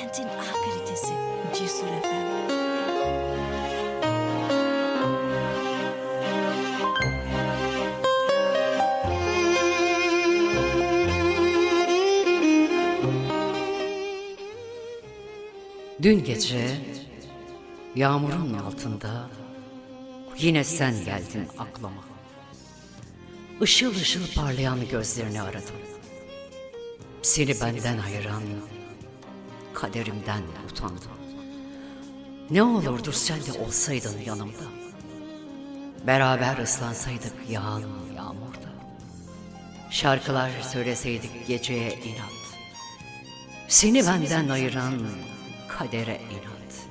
Kentin A. Cesur FM. Dün gece yağmurun altında yine sen geldin aklıma. Işıl ışıl parlayan gözlerini aradım. Seni benden ayıran kaderimden utandım. Ne olurdu sen de olsaydın yanımda. Beraber ıslansaydık yağan yağmurda. Şarkılar söyleseydik geceye inat. Seni benden ayıran kadere inat.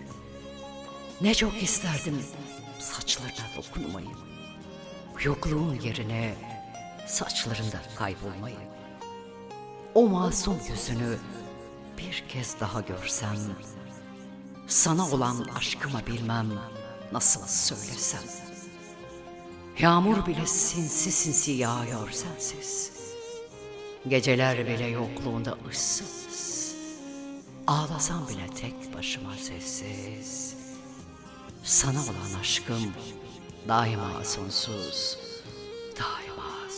Ne çok isterdim saçlarına dokunmayı. Yokluğun yerine saçlarında kaybolmayı. O masum yüzünü bir kez daha görsem, sana olan aşkımı bilmem nasıl söylesem. Yağmur bile sinsi sinsi yağıyor sensiz. Geceler bile yokluğunda ıssız. Ağlasam bile tek başıma sessiz. Sana olan aşkım daima sonsuz, daima